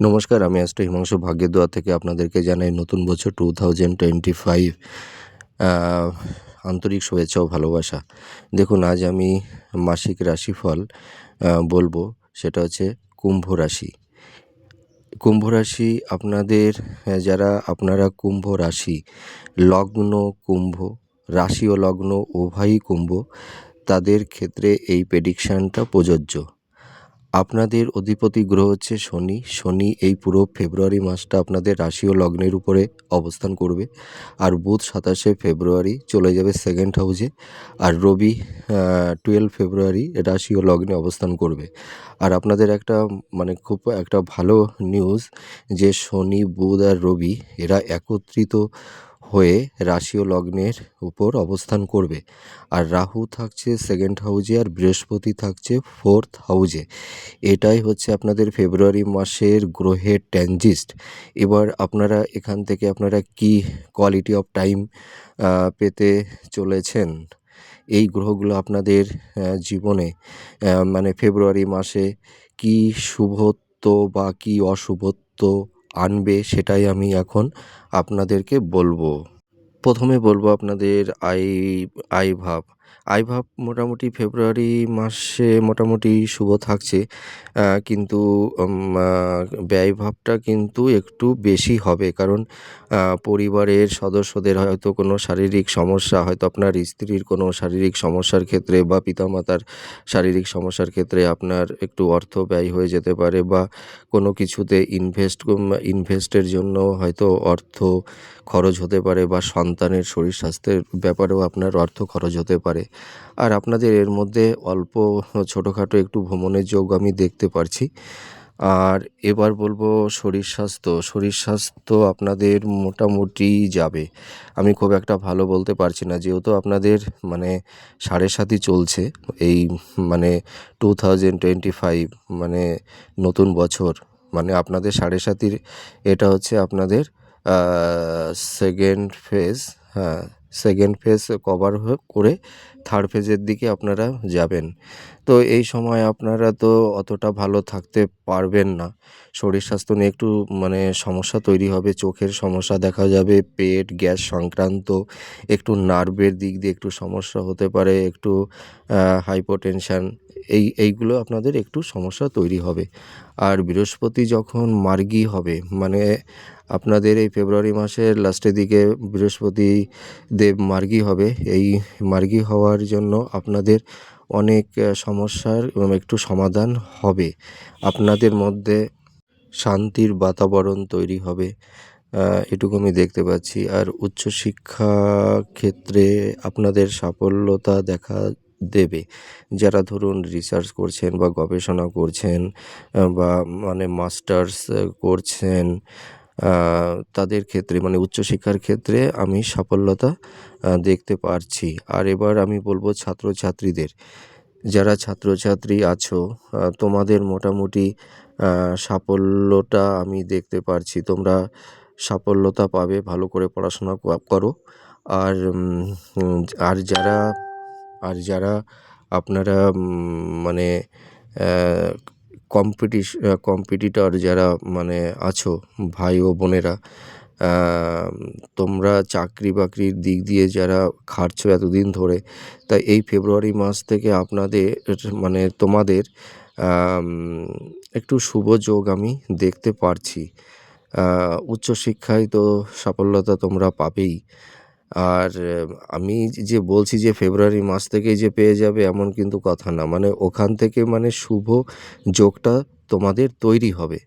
নমস্কার, আমি অ্যাস্ট্রো হিমাংশু ভাগ্যের দোয়া থেকে আপনাদেরকে জানাই নতুন বছর টু থাউজেন্ড টোয়েন্টি ফাইভ আন্তরিক শুভেচ্ছা ও ভালোবাসা। দেখুন, আজ আমি মাসিক রাশিফল বলব, সেটা হচ্ছে কুম্ভ রাশি। কুম্ভ রাশি আপনাদের যারা আপনারা কুম্ভ রাশি, লগ্ন কুম্ভ, রাশি ও লগ্ন উভয়ই কুম্ভ, তাদের ক্ষেত্রে এই প্রেডিকশানটা প্রযোজ্য। আপনাদের অধিপতি গ্রহ হচ্ছে শনি। শনি এই পুরো ফেব্রুয়ারি মাসটা আপনাদের রাশি ও লগ্নের উপরে অবস্থান করবে। আর বুধ সাতাশে ফেব্রুয়ারি চলে যাবে সেকেন্ড হাউসে আর রবি টুয়েলভ ফেব্রুয়ারি রাশি ও লগ্নে অবস্থান করবে। আর আপনাদের একটা মানে খুব একটা ভালো নিউজ যে শনি, বুধ আর রবি এরা একত্রিত হয়ে রাশি ও লগ্নের উপর অবস্থান করবে। আর রাহু থাকছে সেকেন্ড হাউজে আর বৃহস্পতি থাকছে ফোর্থ হাউজে এটাই হচ্ছে আপনাদের ফেব্রুয়ারি মাসের গ্রহের ট্যানজিস্ট এবার আপনারা এখান থেকে আপনারা কি কোয়ালিটি অফ টাইম পেতে চলেছেন? এই গ্রহগুলো আপনাদের জীবনে মানে ফেব্রুয়ারি মাসে কি শুভত্ব বা কি অশুভত্ব আনবে সেটাই আমি এখন আপনাদেরকে বলব। প্রথমে বলব আপনাদের আই আই ভাব। আই ভাব মোটামুটি ফেব্রুয়ারি মাসে মোটামুটি শুভ থাকছে। কিন্তু উম, আহ, ব্যয় ভাবটা কিন্তু একটু বেশি হবে। কারণ পরিবারের সদস্যদের হয়তো কোনো শারীরিক সমস্যা হয়তো আপনার স্ত্রীর কোনো শারীরিক সমস্যার ক্ষেত্রে বা পিতামাতার শারীরিক সমস্যার ক্ষেত্রে আপনার একটু অর্থ ব্যয় হয়ে যেতে পারে বা কোনো কিছুতে ইনভেস্ট ইনভেস্টের জন্য হয়তো অর্থ খরচ হতে পারে বা সন্তানের শরীর স্বাস্থ্যের ব্যাপারেও আপনার অর্থ খরচ হতে পারে। আর আপনাদের এর মধ্যে অল্প ছোটোখাটো একটু ভ্রমণের যোগ আমি দেখতে পারছি। আর এবার বলব শরীর স্বাস্থ্য। শরীর স্বাস্থ্য আপনাদের মোটামুটি যাবে। আমি খুব একটা ভালো বলতে পারছি না। যেহেতু আপনাদের মানে সাড়ে সাতই চলছে, এই মানে টু থাউজেন্ড টোয়েন্টি ফাইভ মানে নতুন বছর মানে আপনাদের সাড়ে সাতির এটা হচ্ছে আপনাদের সেকেন্ড ফেজ হ্যাঁ সেকেন্ড ফেজ কভার করে থার্ড ফেজের দিকে আপনারা যাবেন। তো এই সময় আপনারা তো অতটা ভালো থাকতে পারবেন না। শরীর স্বাস্থ্য নিয়ে একটু মানে সমস্যা তৈরি হবে, চোখের সমস্যা দেখা যাবে, পেট, গ্যাস সংক্রান্ত, একটু নার্ভের দিক দিয়ে একটু সমস্যা হতে পারে, একটু হাইপোটেনশান এই, এইগুলো আপনাদের একটু সমস্যা তৈরি হবে। আর বৃহস্পতি যখন মার্গী হবে মানে আপনাদের এই ফেব্রুয়ারি মাসের লাস্টের দিকে বৃহস্পতি দেব মার্গী হবে। এই মার্গী হওয়ার জন্য আপনাদের অনেক সমস্যার একটু সমাধান হবে। আপনাদের মধ্যে শান্তির বাতাবরণ তৈরি হবে। এটুকু আমি দেখতে পাচ্ছি। আর উচ্চশিক্ষা ক্ষেত্রে আপনাদের সাফল্যতা দেখা দেবে। যারা ধরুন রিসার্চ করছেন বা গবেষণা করছেন বা মানে মাস্টার্স করছেন তাদের ক্ষেত্রে মানে উচ্চশিক্ষার ক্ষেত্রে আমি সাফল্যতা দেখতে পারছি। আর এবার আমি বলব ছাত্রছাত্রীদের। যারা ছাত্রছাত্রী আছো তোমাদের মোটামুটি সাফল্যটা আমি দেখতে পারছি। তোমরা সাফল্যতা পাবে, ভালো করে পড়াশোনা করো। আর আর যারা আর যারা আপনারা মানে কম্পিটিশ কম্পিটিটর যারা মানে আছো, ভাই ও বোনেরা তোমরা চাকরি বাকরির দিক দিয়ে যারা খাটছো এতদিন ধরে তাই এই ফেব্রুয়ারি মাস থেকে আপনাদের মানে তোমাদের একটু শুভ যোগ আমি দেখতে পারছি। উচ্চশিক্ষায় তো সাফল্যতা তোমরা পাবেই। আর, আমি যে বলছি যে ফেব্রুয়ারি মাস থেকেই যে পেয়ে যাবে এমন কিন্তু কথা না। মানে ওখান থেকে মানে শুভ যোগটা তোমাদের তৈরি হবে।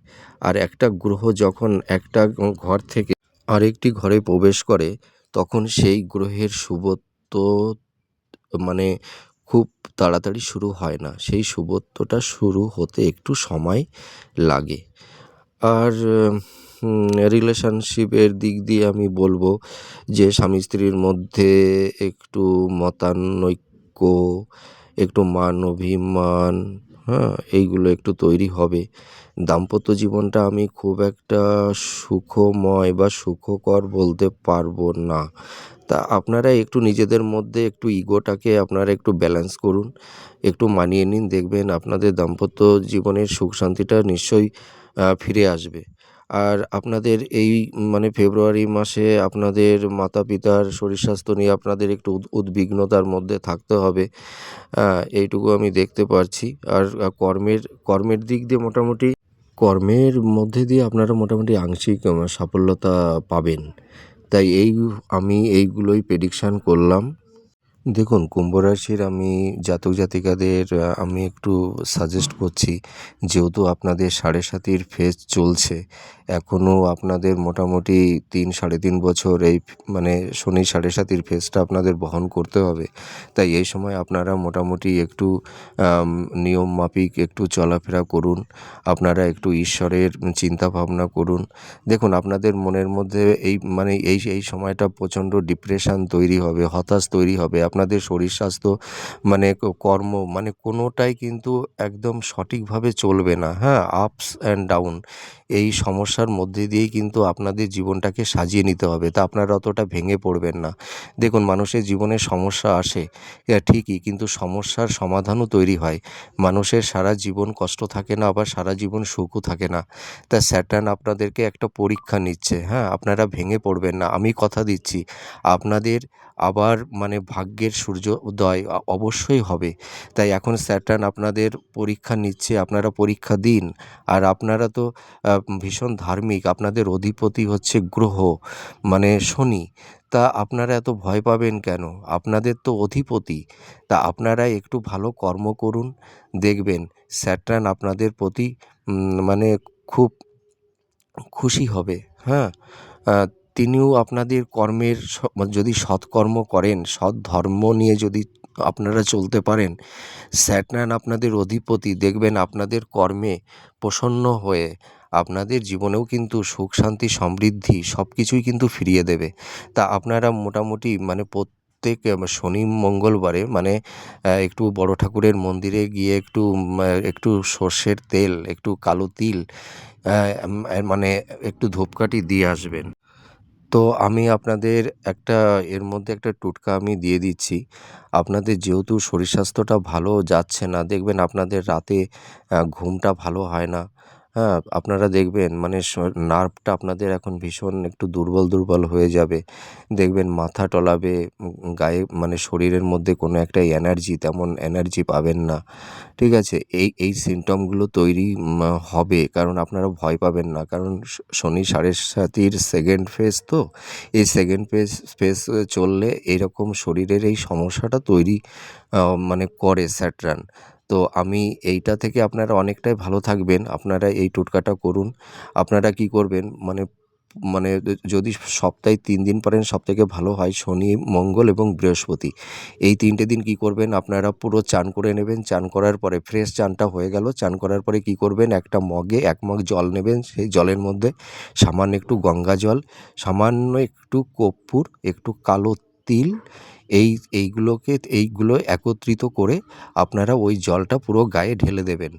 আর একটা গ্রহ যখন একটা ঘর থেকে আরেকটি ঘরে প্রবেশ করে, তখন সেই গ্রহের শুভত্ব মানে খুব তাড়াতাড়ি শুরু হয় না। সেই শুভত্বটা শুরু হতে একটু সময় লাগে। আর রিলেশনশিপের দিক দিয়ে আমি বলব যে স্বামী স্ত্রীর মধ্যে একটু মতানৈক্য, একটু মান অভিমান হ্যাঁ এইগুলো একটু তৈরি হবে। দাম্পত্য জীবনটা আমি খুব একটা সুখময় বা সুখকর বলতে পারব না। তা আপনারা একটু নিজেদের মধ্যে একটু ইগোটাকে আপনারা একটু ব্যালেন্স করুন, একটু মানিয়ে নিন, দেখবেন আপনাদের দাম্পত্য জীবনের সুখ শান্তিটা নিশ্চয়ই ফিরে আসবে। আর আপনাদের এই মানে ফেব্রুয়ারি মাসে আপনাদের মাতা পিতার শরীর স্বাস্থ্য নিয়ে আপনাদের একটু উদ্বিগ্নতার মধ্যে থাকতে হবে। এইটুকু আমি দেখতে পারছি। আর কর্মের কর্মের দিক দিয়ে মোটামুটি, কর্মের মধ্যে দিয়ে আপনারা মোটামুটি আংশিক সাফল্যতা পাবেন। তাই এই, আমি এইগুলোই প্রেডিকশান করলাম। দেখুন, কুম্ভ রাশির আমি জাতক জাতিকাদের আমি একটু সাজেস্ট করছি, যেহেতু আপনাদের সাড়ে সাতির ফেজ চলছে এখনও আপনাদের মোটামুটি তিন সাড়ে তিন বছর এই মানে শনি সাড়ে সাতির ফেজটা আপনাদের বহন করতে হবে। তাই এই সময় আপনারা মোটামুটি একটু নিয়ম মাফিক একটু চলাফেরা করুন, আপনারা একটু ঈশ্বরের চিন্তা ভাবনা করুন। দেখুন, আপনাদের মনের মধ্যে এই মানে এই এই সময়টা প্রচণ্ড ডিপ্রেশান তৈরি হবে, হতাশ তৈরি হবে আপনাদের শরীর স্বাস্থ্য মানে কর্ম মানে কোনোটাই কিন্তু একদম সঠিকভাবে চলবে না। হ্যাঁ আপস অ্যান্ড ডাউন এই সমস্যার মধ্যে দিয়েই কিন্তু আপনাদের জীবনটাকে সাজিয়ে নিতে হবে। তা আপনারা অতটা ভেঙে পড়বেন না। দেখুন, মানুষের জীবনে সমস্যা আসে ঠিকই, কিন্তু সমস্যার সমাধানও তৈরি হয়। মানুষের সারা জীবন কষ্ট থাকে না, আবার সারা জীবন সুখও থাকে না। তা স্যাটার্ন আপনাদেরকে একটা পরীক্ষা নিচ্ছে। হ্যাঁ আপনারা ভেঙে পড়বেন না। আমি কথা দিচ্ছি, আপনাদের আবার মানে ভাগ্যের সূর্য উদয় অবশ্যই হবে। তাই এখন স্যাটার্ন আপনাদের পরীক্ষা নিচ্ছে, আপনারা পরীক্ষা দিন। আর আপনারা তো ভীষণ ধার্মিক, আপনাদের অধিপতি হচ্ছে গ্রহ মানে শনি। তা আপনারা এত ভয় পাবেন কেন? আপনাদের তো অধিপতি। তা আপনারা একটু ভালো কর্ম করুন, দেখবেন স্যাটার্ন আপনাদের প্রতি মানে খুব খুশি হবে। হ্যাঁ? তিনিও আপনাদের কর্মের যদি সৎকর্ম করেন, সৎ ধর্ম নিয়ে যদি আপনারা চলতে পারেন স্যাটার্ন আপনাদের অধিপতি, দেখবেন আপনাদের কর্মে প্রসন্ন হয়ে আপনাদের জীবনেও কিন্তু সুখ, শান্তি, সমৃদ্ধি সব কিছুই কিন্তু ফিরিয়ে দেবে। তা আপনারা মোটামুটি মানে প্রত্যেক শনি, মঙ্গলবারে মানে একটু বড় ঠাকুরের মন্দিরে গিয়ে একটু একটু সর্ষের তেল, একটু কালো তিল মানে একটু ধূপকাঠি দিয়ে আসবেন। তো আমি আপনাদের একটা, এর মধ্যে একটা টোটকা আমি দিয়ে দিচ্ছি। আপনাদের যেহেতু শরীর স্বাস্থ্যটা ভালো যাচ্ছে না, দেখবেন আপনাদের রাতে ঘুমটা ভালো হয় না। হ্যাঁ আপনারা দেখবেন মানে নার্ভটা আপনাদের এখন ভীষণ একটু দুর্বল দুর্বল হয়ে যাবে। দেখবেন মাথা টলাবে গায়ে মানে শরীরের মধ্যে কোনো একটা এনার্জি তেমন এনার্জি পাবেন না। ঠিক আছে? এই এই সিমটমগুলো তৈরি হবে, কারণ আপনারা ভয় পাবেন না। কারণ শনি সাড়ে সাতির সেকেন্ড ফেজ তো। এই সেকেন্ড ফেজ ফেজ চললে এরকম শরীরের এই সমস্যাটা তৈরি মানে করে স্যাটরান। তো আমি এইটা থেকে আপনারা অনেকটাই ভালো থাকবেন। আপনারা এই টোটকাটা করুন। আপনারা কি করবেন? মানে মানে যদি সপ্তাহে তিন দিন পারেন, সবথেকে ভালো হয় শনি, মঙ্গল এবং বৃহস্পতি। এই তিনটে দিন কি করবেন? আপনারা পুরো চান করে নেবেন। চান করার পরে ফ্রেশ চানটা হয়ে গেল। চান করার পরে কি করবেন? একটা মগে এক মগ জল নেবেন। সেই জলের মধ্যে সামান্য একটু গঙ্গা জল, সামান্য একটু কর্পূর, একটু কালো তিল এই, এইগুলোকে, এইগুলো একত্রিত করে আপনারা ওই জলটা পুরো গায়ে ঢেলে দেবেন।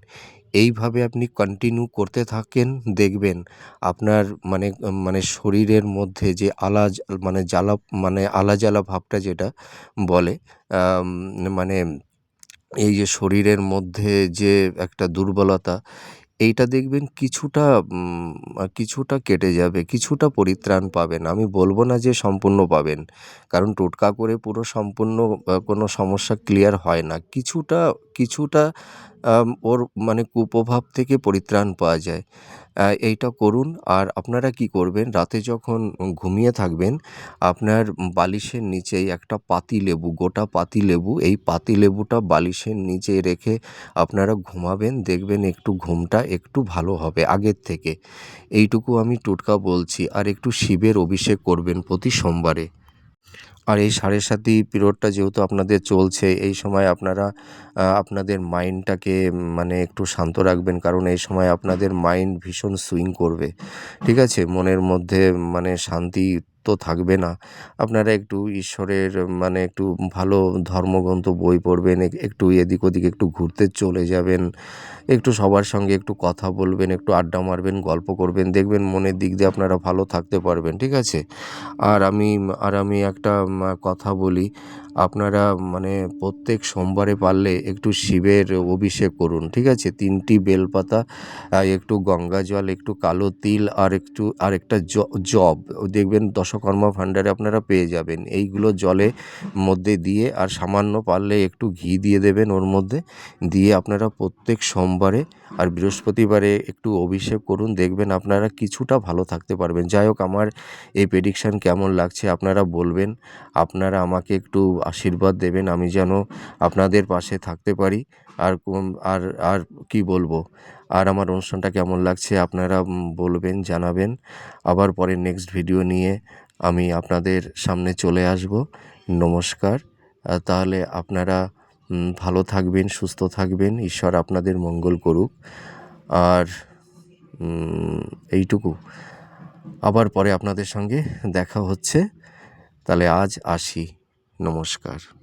এইভাবে আপনি কন্টিনিউ করতে থাকেন, দেখবেন আপনার মানে মানে শরীরের মধ্যে যে আলা মানে জ্বালা মানে আলা জ্বালা ভাবটা যেটা বলে মানে এই যে শরীরের মধ্যে যে একটা দুর্বলতা এইটা দেখবেন কিছুটা কিছুটা কেটে যাবে, কিছুটা পরিত্রাণ পাবেন। আমি বলব না যে সম্পূর্ণ পাবেন। কারণ টোটকা করে পুরো সম্পূর্ণ কোনো সমস্যা ক্লিয়ার হয় না। কিছুটা কিছুটা ওর মানে কুপ্রভাব থেকে পরিত্রাণ পাওয়া যায়। এইটা করুন। আর আপনারা কি করবেন, রাতে যখন ঘুমিয়ে থাকবেন, আপনার বালিশের নিচেই একটা পাতি লেবু গোটা পাতি লেবু এই পাতিলেবুটা বালিশের নিচে রেখে আপনারা ঘুমাবেন, দেখবেন একটু ঘুমটা একটু ভালো হবে আগের থেকে। এইটুকু আমি টোটকা বলছি। আর একটু শিবের অভিষেক করবেন প্রতি সোমবারে। আর এই সাড়ে সাতি পিরিয়ডটা যেহেতু আপনাদের চলছে, এই সময় আপনারা আপনাদের মাইন্ডটাকে মানে একটু শান্ত রাখবেন। কারণ এই সময় আপনাদের মাইন্ড ভীষণ সুইং করবে। ঠিক আছে? মনের মধ্যে মানে শান্তি তো থাকবে না। আপনারা একটু ঈশ্বরের মানে একটু ভালো ধর্মগ্রন্থ বই পড়বেন একটু এদিক ওদিক একটু ঘুরতে চলে যাবেন। একটু সবার সঙ্গে একটু কথা বলবেন, একটু আড্ডা মারবেন, গল্প করবেন। দেখবেন মনের দিক দিয়ে আপনারা ভালো থাকতে পারবেন। ঠিক আছে? আর আমি আর আমি একটা কথা বলি। আপনারা মানে প্রত্যেক সোমবারে পারলে একটু শিবের অভিষেক করুন, ঠিক আছে? তিনটি বেলপাতা একটু গঙ্গা জল, একটু কালো তিল আর একটু, আর একটা জব। দেখবেন দশকর্মা ভাণ্ডারে আপনারা পেয়ে যাবেন। এইগুলো জলে মধ্যে দিয়ে আর সামান্য পারলে একটু ঘি দিয়ে দেবেন ওর মধ্যে। দিয়ে আপনারা প্রত্যেক সোমবারে আর বৃহস্পতিবারে একটু অভিষেক করুন, দেখবেন আপনারা কিছুটা ভালো থাকতে পারবেন। যাই হোক, আমার এই প্রেডিকশান কেমন লাগছে আপনারা বলবেন। আপনারা আমাকে একটু আশীর্বাদ দেবেন, আমি যেন আপনাদের পাশে থাকতে পারি। আর কোন- আর আর কি বলব? আর আমার অনুষ্ঠানটা কেমন লাগছে আপনারা বলবেন, জানাবেন। আবার পরে নেক্সট ভিডিও নিয়ে আমি আপনাদের সামনে চলে আসব। নমস্কার। তাহলে আপনারা ভালো থাকবেন, সুস্থ থাকবেন, ঈশ্বর আপনাদের মঙ্গল করুক। আর এইটুকু। আবার পরে আপনাদের সঙ্গে দেখা হচ্ছে। তাহলে আজ আসি। নমস্কার।